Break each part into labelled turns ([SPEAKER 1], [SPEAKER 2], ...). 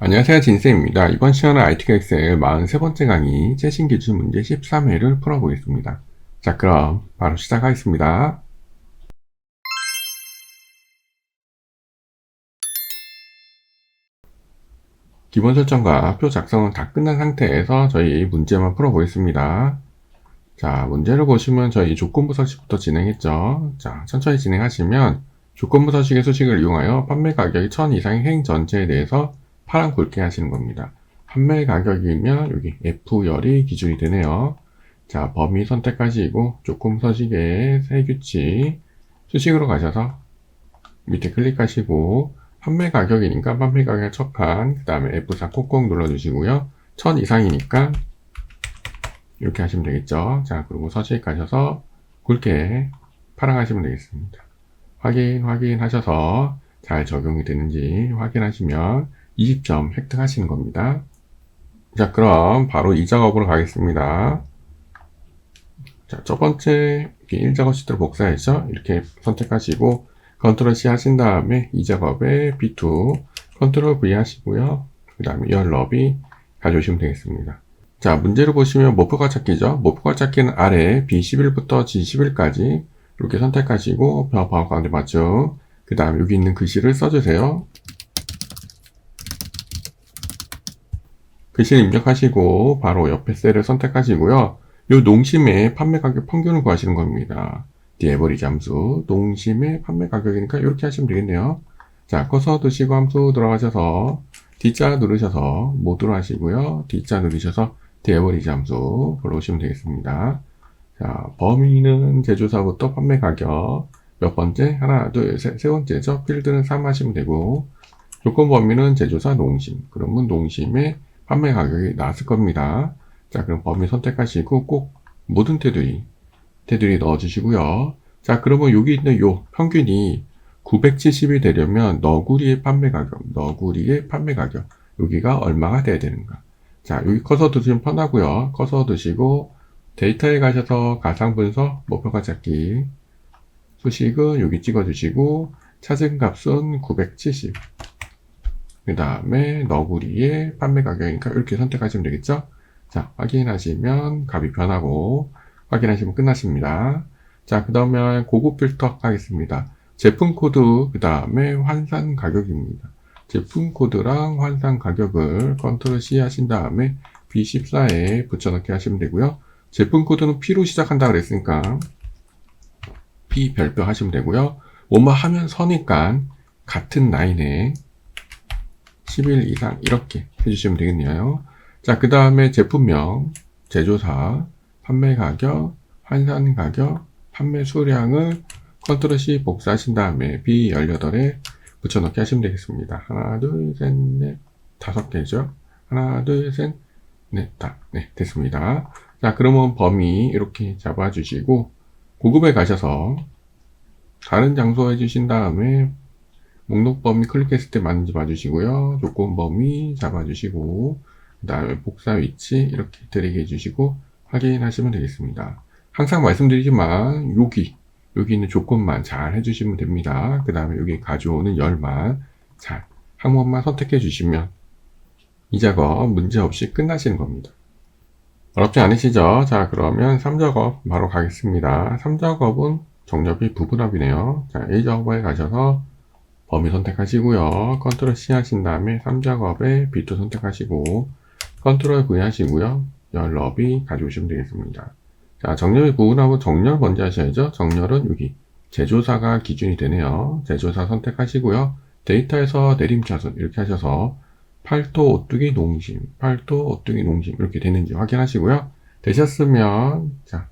[SPEAKER 1] 안녕하세요. 진쌤입니다. 이번 시간은 ITK 엑셀 43번째 강의 최신 기준 문제 13회를 풀어보겠습니다. 자, 그럼 바로 시작하겠습니다. 기본 설정과 표 작성은 다 끝난 상태에서 저희 문제만 풀어보겠습니다. 자, 문제를 보시면 저희 조건부 서식부터 진행했죠. 자, 천천히 진행하시면 조건부 서식의 수식을 이용하여 판매 가격이 1000 이상의 행 전체에 대해서 파란 굵게 하시는 겁니다. 판매 가격이면 여기 F열이 기준이 되네요. 자, 범위 선택하시고 조건 서식의 세 규칙 수식으로 가셔서 밑에 클릭하시고 판매 가격이니까 판매 가격 첫 칸, 그 다음에 F4 콕콕 눌러주시고요. 1000 이상이니까 이렇게 하시면 되겠죠. 자, 그리고 서식 가셔서 굵게 파랑하시면 되겠습니다. 확인, 확인하셔서 잘 적용이 되는지 확인하시면 20점 획득하시는 겁니다. 자, 그럼 바로 이 작업으로 가겠습니다. 자, 첫 번째 1작업 시트로 복사해서 이렇게 선택하시고 컨트롤 C 하신 다음에 이 작업에 B2 컨트롤 V 하시고요. 그 다음에 열 너비 가져오시면 되겠습니다. 자, 문제를 보시면 목표가 찾기죠. 목표가 찾기는 아래 B11부터 G11까지 이렇게 선택하시고 벼 바로 가운데 맞죠. 그 다음에 여기 있는 글씨를 써주세요. 글씨를 입력하시고 바로 옆에 셀을 선택하시고요. 요 농심의 판매 가격 평균을 구하시는 겁니다. 뒤 에버리지 함수 농심의 판매 가격이니까 이렇게 하시면 되겠네요. 자 커서 드시고 함수 들어가셔서 D자 누르셔서 모드로 하시고요. D자 누르셔서 뒤 에버리지 함수 불러오시면 되겠습니다. 자 범위는 제조사부터 판매 가격 몇 번째? 하나 둘세 세 번째죠. 필드는 3 하시면 되고 조건 범위는 제조사 농심 그러면 농심의 판매 가격이 나왔을 겁니다. 자, 그럼 범위 선택하시고 꼭 모든 테두리, 테두리 넣어주시고요. 자, 그러면 여기 있는 요 평균이 970이 되려면 너구리의 판매 가격, 너구리의 판매 가격, 여기가 얼마가 돼야 되는가. 자, 여기 커서 두시면 편하고요. 커서 두시고 데이터에 가셔서 가상 분석, 목표가 찾기, 수식은 여기 찍어주시고 찾은 값은 970. 그 다음에 너구리의 판매 가격이니까 이렇게 선택하시면 되겠죠? 자, 확인하시면 값이 변하고 확인하시면 끝났습니다. 자, 그 다음에 고급 필터 하겠습니다. 제품 코드, 그 다음에 환산 가격입니다. 제품 코드랑 환산 가격을 컨트롤 C 하신 다음에 B14에 붙여넣기 하시면 되고요. 제품 코드는 P로 시작한다 그랬으니까 P 별표 하시면 되고요. 뭐뭐 하면 서니까 같은 라인에 10일 이상 이렇게 해주시면 되겠네요. 자, 그 다음에 제품명, 제조사, 판매 가격, 환산 가격, 판매 수량을 컨트롤 C 복사하신 다음에 B18에 붙여넣기 하시면 되겠습니다. 하나, 둘, 셋, 넷, 다섯 개죠. 하나, 둘, 셋, 넷, 다. 네, 됐습니다. 자, 그러면 범위 이렇게 잡아주시고, 고급에 가셔서 다른 장소 해주신 다음에 목록 범위 클릭했을 때 맞는지 봐주시고요. 조건 범위 잡아주시고 그 다음에 복사 위치 이렇게 드리게 해주시고 확인하시면 되겠습니다. 항상 말씀드리지만 여기 여기 있는 조건만 잘 해주시면 됩니다. 그 다음에 여기 가져오는 열만 잘한 번만 선택해 주시면 이 작업 문제없이 끝나시는 겁니다. 어렵지 않으시죠? 자 그러면 3작업 바로 가겠습니다. 3작업은 정렬비 부분합이네요. 자 1작업에 가셔서 범위 선택하시고요. 컨트롤 C 하신 다음에 3작업에 B2 선택하시고 컨트롤 V 하시고요. 열 너비 가져오시면 되겠습니다. 자, 정렬 부분하고 정렬 먼저 하셔야죠. 정렬은 여기 제조사가 기준이 되네요. 제조사 선택하시고요. 데이터에서 내림차순 이렇게 하셔서 팔도 오뚜기 농심, 팔도 오뚜기 농심 이렇게 되는지 확인하시고요. 되셨으면 자,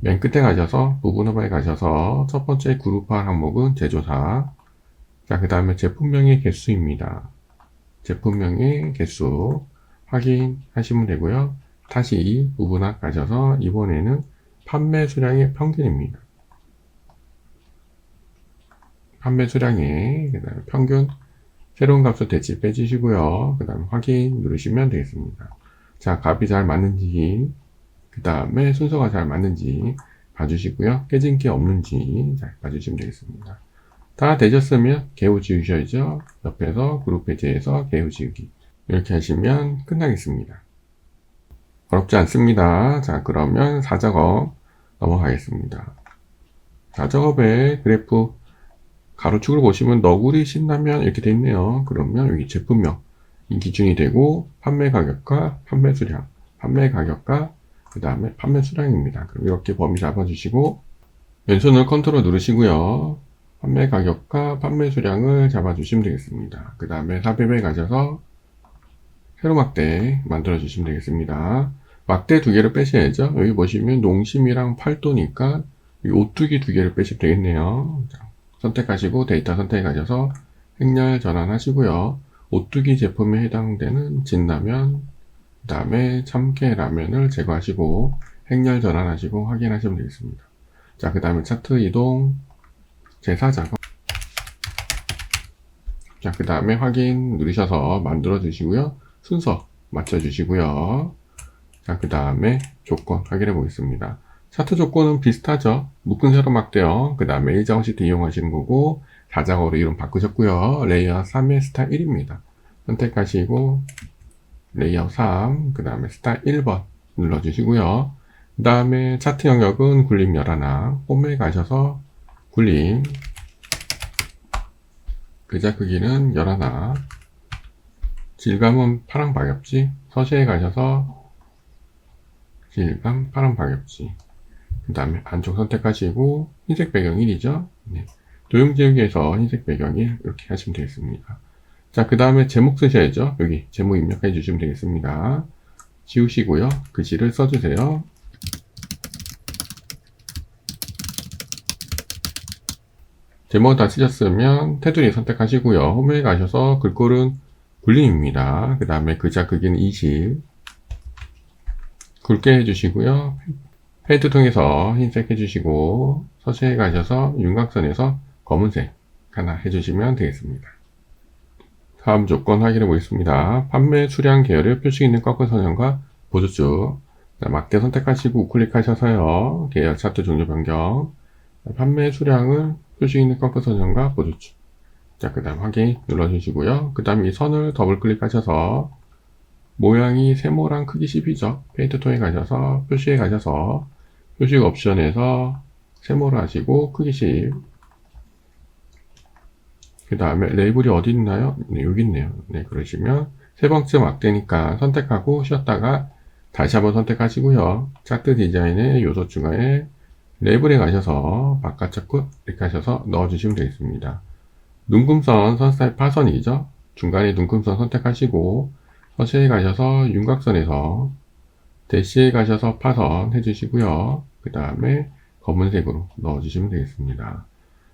[SPEAKER 1] 맨 끝에 가셔서 부분업에 가셔서 첫 번째 그룹화 항목은 제조사 자, 그 다음에 제품명의 개수입니다. 제품명의 개수 확인하시면 되고요. 다시 부분학 가셔서 이번에는 판매 수량의 평균입니다. 판매 수량의 그다음에 평균 새로운 값을 대치 빼주시고요. 그 다음에 확인 누르시면 되겠습니다. 자, 값이 잘 맞는지 그 다음에 순서가 잘 맞는지 봐주시고요. 깨진 게 없는지 잘 봐주시면 되겠습니다. 다 되셨으면 개우 지우셔야죠. 옆에서 그룹 배제해서 개우 지우기. 이렇게 하시면 끝나겠습니다. 어렵지 않습니다. 자, 그러면 4작업 넘어가겠습니다. 4작업의 그래프 가로축을 보시면 너구리 신라면 이렇게 돼 있네요. 그러면 여기 제품명 이 기준이 되고 판매 가격과 판매 수량, 판매 가격과 그 다음에 판매 수량입니다. 그럼 이렇게 범위 잡아주시고 왼손을 컨트롤 누르시고요. 판매 가격과 판매 수량을 잡아주시면 되겠습니다. 그 다음에 삽입에 가셔서 세로 막대 만들어 주시면 되겠습니다. 막대 두 개를 빼셔야죠. 여기 보시면 농심이랑 팔도니까 이 오뚜기 두 개를 빼시면 되겠네요. 자, 선택하시고 데이터 선택하셔서 행렬 전환하시고요. 오뚜기 제품에 해당되는 진라면, 그 다음에 참깨 라면을 제거하시고 행렬 전환하시고 확인하시면 되겠습니다. 자, 그 다음에 차트 이동, 제사 작업. 자, 그 다음에 확인 누르셔서 만들어 주시고요. 순서 맞춰 주시고요. 자, 그 다음에 조건 확인해 보겠습니다. 차트 조건은 비슷하죠. 묶은 세로 막대요. 그 다음에 1작업 시트 이용하시는 거고 4작업으로 이름 바꾸셨고요. 레이아웃 3의 스타일 1입니다. 선택하시고 레이아웃 3, 그 다음에 스타일 1번 눌러주시고요. 그 다음에 차트 영역은 굴림 열하나 홈에 가셔서 굴림 글자 크기는 열하나. 질감은 파랑 박엽지. 서시에 가셔서 질감 파랑 박엽지. 그 다음에 안쪽 선택하시고 흰색 배경 1이죠. 네. 도형지역에서 흰색 배경 1 이렇게 하시면 되겠습니다. 자 그 다음에 제목 쓰셔야죠. 여기 제목 입력해 주시면 되겠습니다. 지우시고요. 글씨를 써주세요 제목 다 쓰셨으면 테두리 선택하시고요 홈에 가셔서 글꼴은 굴림입니다. 그 다음에 글자 크기는 20 굵게 해주시고요. 헤드 통해서 흰색 해주시고 서체에 가셔서 윤곽선에서 검은색 하나 해주시면 되겠습니다. 다음 조건 확인해 보겠습니다. 판매 수량 계열의 표시 있는 꺾은 선형과 보조축 막대 선택하시고 우클릭하셔서요. 계열 차트 종료 변경 판매 수량을 표시 있는 꺾은 선형과 보조축 자, 그 다음 확인 눌러주시고요. 그 다음에 이 선을 더블 클릭하셔서 모양이 세모랑 크기 10이죠. 페인트 톤에 가셔서 표시에 가셔서 표시 옵션에서 세모를 하시고 크기 10. 그 다음에 레이블이 어디 있나요? 네, 여기 있네요. 네, 그러시면 세 번째 막대니까 선택하고 쉬었다가 다시 한번 선택하시고요. 차트 디자인의 요소 중간에 레이블에 가셔서 바깥쪽 끝 이렇게 하셔서 넣어주시면 되겠습니다. 눈금선 선사의 파선이죠. 중간에 눈금선 선택하시고 서시에 가셔서 윤곽선에서 대시에 가셔서 파선 해주시고요. 그 다음에 검은색으로 넣어주시면 되겠습니다.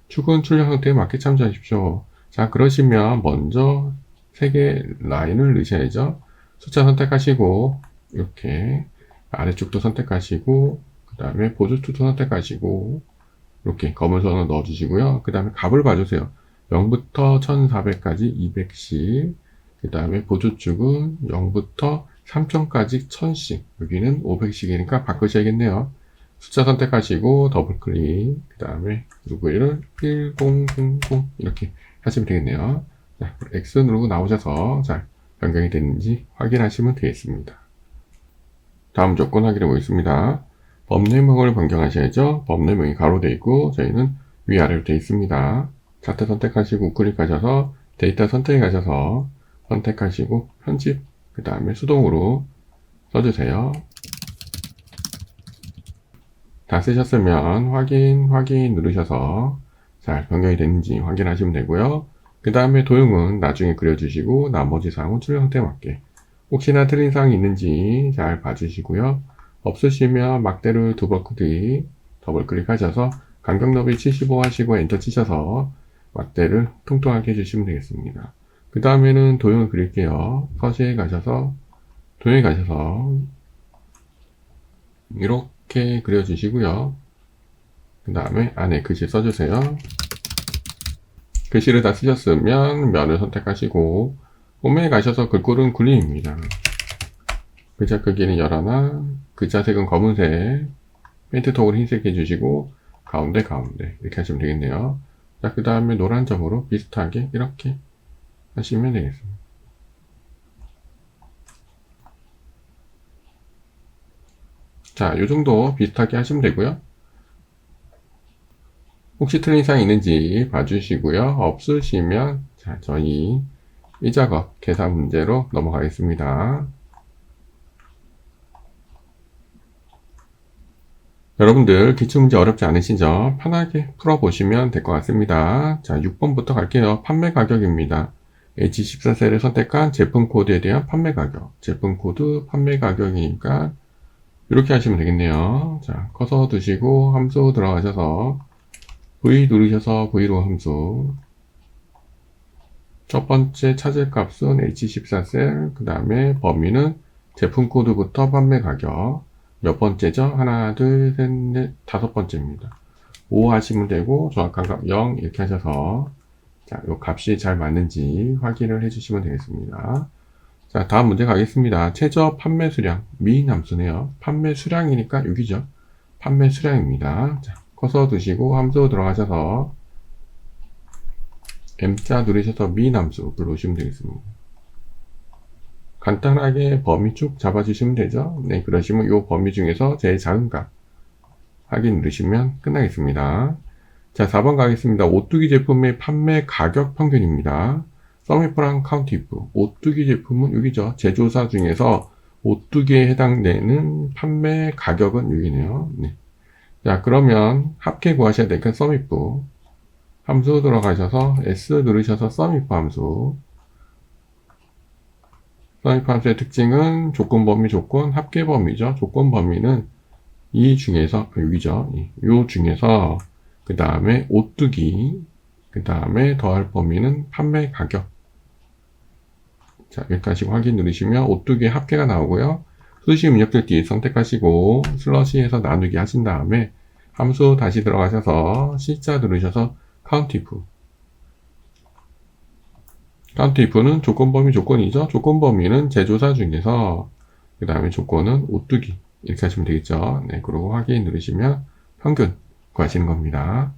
[SPEAKER 1] 축은 출력 상태에 맞게 참조하십시오. 자 그러시면 먼저 세개 라인을 넣으셔야죠. 숫자 선택하시고 이렇게 아래쪽도 선택하시고 그 다음에 보조축도 선택하시고 이렇게 검은 선을 넣어주시고요. 그 다음에 값을 봐주세요. 0부터 1400까지 200씩, 그 다음에 보조축은 0부터 3000까지 1000씩, 여기는 500씩이니까 바꾸셔야겠네요. 숫자 선택하시고 더블 클릭, 그 다음에 누구를 1000 이렇게 하시면 되겠네요. 자, X 누르고 나오셔서 자, 변경이 됐는지 확인하시면 되겠습니다. 다음 조건 확인해 보겠습니다. 법내명을 변경하셔야죠. 법내명이 가로되어 있고 저희는 위아래로 되어 있습니다. 차트 선택하시고 우클릭하셔서 데이터 선택에 가셔서 선택하시고 편집 그 다음에 수동으로 써주세요. 다 쓰셨으면 확인 확인 누르셔서 잘 변경이 됐는지 확인하시면 되고요. 그 다음에 도형은 나중에 그려주시고 나머지 사항은 출력 상태에 맞게 혹시나 틀린 사항이 있는지 잘 봐주시고요. 없으시면 막대를 두 번 클릭 더블 클릭하셔서 간격 너비 75 하시고 엔터 치셔서 막대를 통통하게 해주시면 되겠습니다. 그 다음에는 도형을 그릴게요. 서시에 가셔서 도형에 가셔서 이렇게 그려주시고요. 그 다음에 안에 글씨 써주세요. 글씨를 다 쓰셨으면 면을 선택하시고 홈에 가셔서 글꼴은 굴림입니다. 그 글자 크기는 열하나 그 글자색은 검은색 페인트톡을 흰색 해주시고 가운데 가운데 이렇게 하시면 되겠네요. 자 그 다음에 노란 점으로 비슷하게 이렇게 하시면 되겠습니다. 자 요정도 비슷하게 하시면 되고요. 혹시 틀린 사항이 있는지 봐주시고요. 없으시면 자 저희 이 작업 계산 문제로 넘어가겠습니다. 여러분들 기출문제 어렵지 않으시죠? 편하게 풀어보시면 될 것 같습니다. 자, 6번부터 갈게요. 판매 가격입니다. H14셀을 선택한 제품 코드에 대한 판매 가격. 제품 코드 판매 가격이니까 이렇게 하시면 되겠네요. 자, 커서 두시고 함수 들어가셔서 V 누르셔서 V로 함수 첫 번째 찾을 값은 H14셀 그 다음에 범위는 제품 코드부터 판매 가격 몇 번째죠? 하나, 둘, 셋, 넷, 다섯 번째입니다. 5 하시면 되고 정확한 값 0 이렇게 하셔서 자, 요 값이 잘 맞는지 확인을 해주시면 되겠습니다. 자, 다음 문제 가겠습니다. 최저 판매 수량 미인 함수네요. 판매 수량이니까 6이죠. 판매 수량입니다. 자, 커서 두시고 함수 들어가셔서 M자 누르셔서 미인 함수 불러오시면 되겠습니다. 간단하게 범위 쭉 잡아주시면 되죠. 네, 그러시면 이 범위 중에서 제일 작은 값 확인 누르시면 끝나겠습니다. 자, 4번 가겠습니다. 오뚜기 제품의 판매 가격 평균입니다. 서미프랑 카운티프. 오뚜기 제품은 6이죠. 제조사 중에서 오뚜기에 해당되는 판매 가격은 6이네요. 네. 자, 그러면 합계 구하셔야 되니까 서미프. 함수 들어가셔서 S 누르셔서 서미프 함수. 서미프 함수의 특징은 조건 범위 조건 합계 범위죠. 조건 범위는 이 중에서 6이죠. 이 중에서 그 다음에 오뚜기, 그 다음에 더할 범위는 판매 가격. 자, 여기까지 확인 누르시면 오뚜기 합계가 나오고요. 수시 입력될 뒤에 선택하시고 슬러시에서 나누기 하신 다음에 함수 다시 들어가셔서 C자 누르셔서 카운트 if. 카운트 if는 조건 범위 조건이죠. 조건 범위는 제조사 중에서 그 다음에 조건은 오뚜기 이렇게 하시면 되겠죠. 네, 그리고 확인 누르시면 평균 구하시는 겁니다.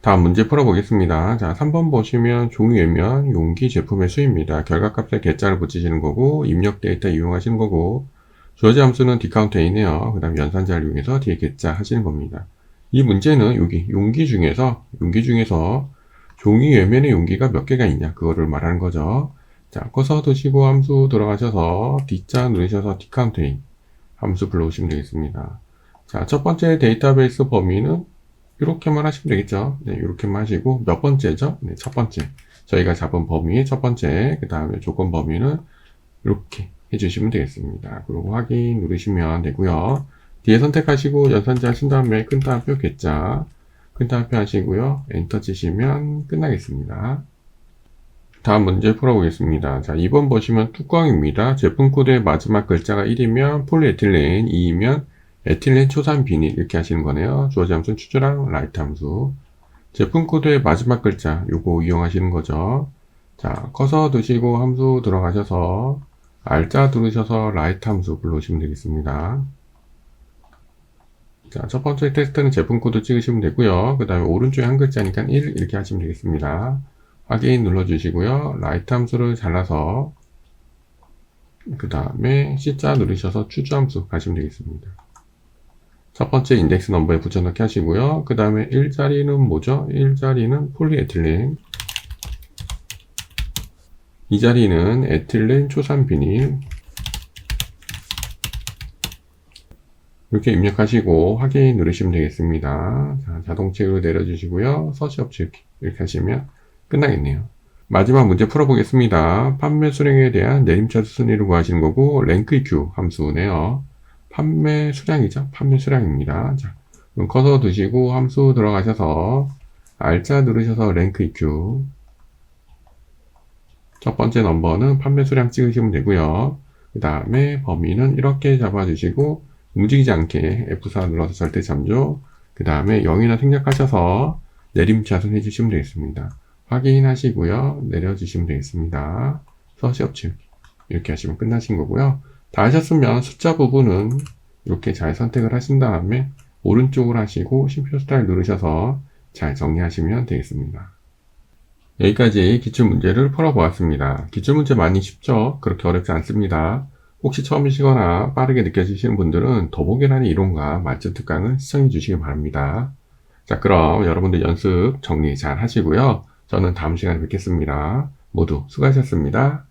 [SPEAKER 1] 다음 문제 풀어보겠습니다. 자, 3번 보시면 종이 외면 용기 제품의 수입니다. 결과값에 개자를 붙이시는 거고 입력 데이터 이용하시는 거고 주어진 함수는 디카운트에 있네요. 그 다음 연산자를 이용해서 뒤에 개자 하시는 겁니다. 이 문제는 여기 용기 중에서 용기 중에서 종이 외면의 용기가 몇 개가 있냐 그거를 말하는 거죠. 자, 커서 두시고 함수 들어가셔서 D자 누르셔서 디카운트에 함수 불러오시면 되겠습니다. 자, 첫 번째 데이터베이스 범위는 이렇게만 하시면 되겠죠. 네, 이렇게만 하시고 몇 번째죠? 네, 첫 번째. 저희가 잡은 범위의 첫 번째, 그 다음에 조건 범위는 이렇게 해주시면 되겠습니다. 그리고 확인 누르시면 되고요. 뒤에 선택하시고 연산자 하신 다음에 큰 따옴표 개자, 큰 따옴표 하시고요. 엔터 치시면 끝나겠습니다. 다음 문제 풀어보겠습니다. 자, 2번 보시면 뚜껑입니다. 제품 코드의 마지막 글자가 1이면 폴리에틸렌, 2이면 에틸렌 초산 비닐 이렇게 하시는 거네요. 주어진 함수는 추주랑 라이트 함수. 제품 코드의 마지막 글자 요거 이용하시는 거죠. 자, 커서 두시고 함수 들어가셔서 R자 누르셔서 라이트 함수 불러오시면 되겠습니다. 자, 첫 번째 테스트는 제품 코드 찍으시면 되고요. 그 다음에 오른쪽에 한 글자니까 1 이렇게 하시면 되겠습니다. 확인 눌러주시고요. 라이트 함수를 잘라서 그 다음에 C자 누르셔서 추주 함수 가시면 되겠습니다. 첫 번째 인덱스 넘버에 붙여넣기 하시고요. 그 다음에 1자리는 뭐죠? 1자리는 폴리에틸렌 이 자리는 에틸렌 초산 비닐 이렇게 입력하시고 확인 누르시면 되겠습니다. 자, 자동책으로 내려주시고요. 서치 업체 이렇게 하시면 끝나겠네요. 마지막 문제 풀어보겠습니다. 판매 수량에 대한 내림차수 순위를 구하시는 거고 랭크 EQ 함수네요. 판매 수량이죠. 판매 수량입니다. 자, 커서 두시고 함수 들어가셔서 R자 누르셔서 랭크 EQ 첫 번째 넘버는 판매 수량 찍으시면 되고요. 그 다음에 범위는 이렇게 잡아주시고 움직이지 않게 F4 눌러서 절대 잠조 그 다음에 0이나 생략하셔서 내림차순 해주시면 되겠습니다. 확인하시고요. 내려주시면 되겠습니다. 서시 업체 이렇게 하시면 끝나신 거고요. 다 하셨으면 숫자 부분은 이렇게 잘 선택을 하신 다음에 오른쪽으로 하시고 심표 스타일 누르셔서 잘 정리하시면 되겠습니다. 여기까지 기출문제를 풀어보았습니다. 기출문제 많이 쉽죠? 그렇게 어렵지 않습니다. 혹시 처음이시거나 빠르게 느껴지시는 분들은 더보기란의 이론과 맞춤 특강을 시청해 주시기 바랍니다. 자, 그럼 여러분들 연습 정리 잘 하시고요. 저는 다음 시간에 뵙겠습니다. 모두 수고하셨습니다.